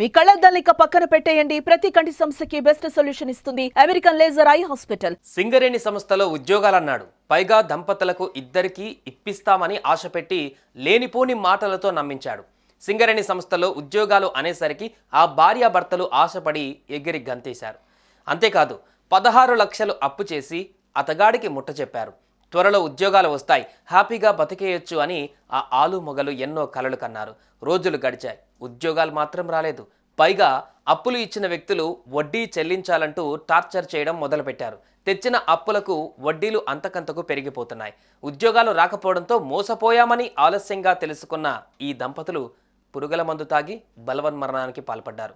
మీ కళ్ళద్దాలిక పక్కన పెట్టేయండి. ప్రతి కంటి సమస్యకి బెస్ట్ సొల్యూషన్ ఇస్తుంది. American laser eye hospital. Singareni సంస్థలో ఉద్యోగాలన్నాడు. పైగా దంపతులకు ఇద్దరికీ ఇప్పిస్తామని ఆశపెట్టి లేనిపోని మాటలతో నమ్మించాడు. సింగరేణి సంస్థలో ఉద్యోగాలు అనేసరికి ఆ భార్యాభర్తలు ఆశపడి ఎగిరి గంతేశారు. అంతేకాదు పదహారు లక్షలు అప్పు చేసి అతగాడికి ముట్ట చెప్పారు త్వరలో ఉద్యోగాలు వస్తాయి హ్యాపీగా బతికేయొచ్చు అని ఆ ఆలు మొగలు ఎన్నో కలలు కన్నారు. రోజులు గడిచాయి ఉద్యోగాలు మాత్రం రాలేదు. పైగా అప్పులు ఇచ్చిన వ్యక్తులు వడ్డీ చెల్లించాలంటూ టార్చర్ చేయడం మొదలుపెట్టారు. తెచ్చిన అప్పులకు వడ్డీలు అంతకంతకు పెరిగిపోతున్నాయి. ఉద్యోగాలు రాకపోవడంతో మోసపోయామని ఆలస్యంగా తెలుసుకున్న ఈ దంపతులు పురుగుల మందు తాగి బలవన్మరణానికి పాల్పడ్డారు.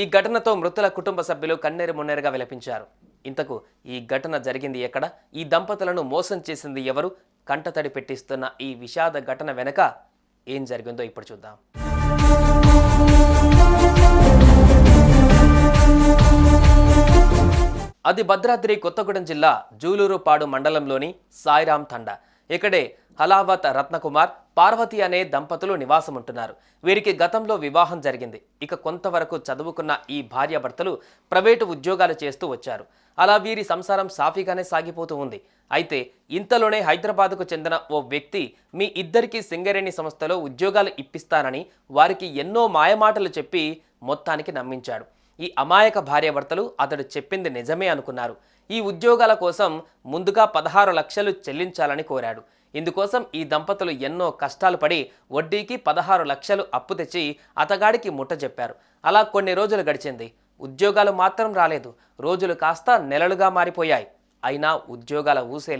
ఈ ఘటనతో మృతుల కుటుంబ సభ్యులు కన్నీరు మున్నేరుగా విలపించారు. ఇంతకు ఈ ఘటన జరిగింది ఎక్కడ? ఈ దంపతులను మోసం చేసింది ఎవరు? కంటతడి పెట్టిస్తున్న ఈ విషాద ఘటన వెనక ఏం జరిగిందో ఇప్పుడు చూద్దాం. అది భద్రాద్రి కొత్తగూడెం జిల్లా జూలూరుపాడు మండలంలోని సాయిరాం తండా. ఇక్కడే హలావత్ రత్నకుమార్ పార్వతి అనే దంపతులు నివాసముంటున్నారు. వీరికి గతంలో వివాహం జరిగింది. ఇక కొంతవరకు చదువుకున్న ఈ భార్యాభర్తలు ప్రైవేటు ఉద్యోగాలు చేస్తూ వచ్చారు. అలా వీరి సంసారం సాఫీగానే సాగిపోతూ ఉంది. అయితే ఇంతలోనే హైదరాబాద్కు చెందిన ఓ వ్యక్తి మీ ఇద్దరికీ సింగరేణి సంస్థలో ఉద్యోగాలు ఇప్పిస్తానని వారికి ఎన్నో మాయమాటలు చెప్పి మొత్తానికి నమ్మించాడు. ఈ అమాయక భార్యాభర్తలు అతడు చెప్పింది నిజమే అనుకున్నారు. ఈ ఉద్యోగాల కోసం ముందుగా పదహారు లక్షలు చెల్లించాలని కోరాడు. ఇందుకోసం ఈ దంపతులు ఎన్నో కష్టాలు పడి వడ్డీకి పదహారు లక్షలు అప్పు తెచ్చి అతగాడికి ముట్ట చెప్పారు. అలా కొన్ని రోజులు గడిచింది. ఉద్యోగాలు మాత్రం రాలేదు. రోజులు కాస్త నెలలుగా మారిపోయాయి. అయినా ఉద్యోగాల ఊసే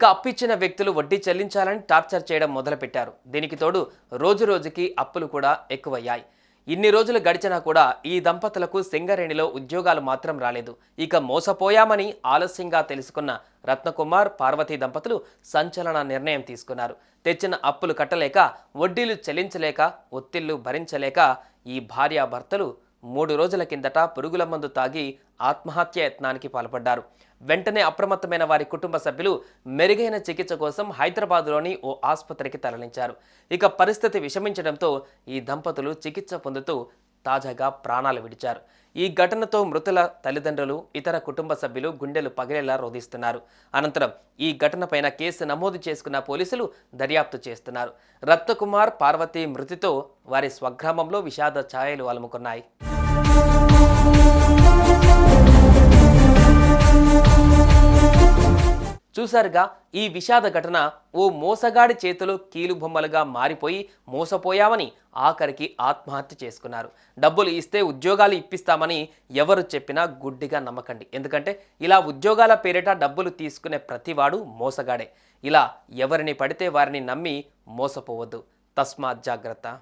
ఇక అప్పిచ్చిన వ్యక్తులు వడ్డీ చెల్లించాలని టార్చర్ చేయడం మొదలుపెట్టారు. దీనికి తోడు రోజు రోజుకి అప్పులు కూడా ఎక్కువయ్యాయి. ఇన్ని రోజులు గడిచినా కూడా ఈ దంపతులకు సింగరేణిలో ఉద్యోగాలు మాత్రం రాలేదు. ఇక మోసపోయామని ఆలస్యంగా తెలుసుకున్న రత్నకుమార్ పార్వతీ దంపతులు సంచలన నిర్ణయం తీసుకున్నారు. తెచ్చిన అప్పులు కట్టలేక వడ్డీలు చెల్లించలేక ఒత్తిళ్ళు భరించలేక ఈ భార్యాభర్తలు మూడు రోజుల కిందట పురుగుల మందు తాగి ఆత్మహత్య యత్నానికి పాల్పడ్డారు. వెంటనే అప్రమత్తమైన వారి కుటుంబ సభ్యులు మెరుగైన చికిత్స కోసం హైదరాబాద్లోని ఓ ఆసుపత్రికి తరలించారు. ఇక పరిస్థితి విషమించడంతో ఈ దంపతులు చికిత్స పొందుతూ తాజాగా ప్రాణాలు విడిచారు. ఈ ఘటనతో మృతుల తల్లిదండ్రులు ఇతర కుటుంబ సభ్యులు గుండెలు పగిలేలా రోధిస్తున్నారు. అనంతరం ఈ ఘటనపైన కేసు నమోదు చేసుకున్న పోలీసులు దర్యాప్తు చేస్తున్నారు. రత్నకుమార్ పార్వతి మృతితో వారి స్వగ్రామంలో విషాద ఛాయలు అలుముకున్నాయి. చూశారుగా ఈ విషాద ఘటన ఓ మోసగాడి చేతిలో కీలుబొమ్మలుగా మారిపోయి మోసపోయామని ఆఖరికి ఆత్మహత్య చేసుకున్నారు. డబ్బులు ఇస్తే ఉద్యోగాలు ఇప్పిస్తామని ఎవరు చెప్పినా గుడ్డిగా నమ్మకండి. ఎందుకంటే ఇలా ఉద్యోగాల పేరిట డబ్బులు తీసుకునే ప్రతివాడు మోసగాడే. ఇలా ఎవరిని పడితే వారిని నమ్మి మోసపోవద్దు. తస్మాత్ జాగ్రత్త.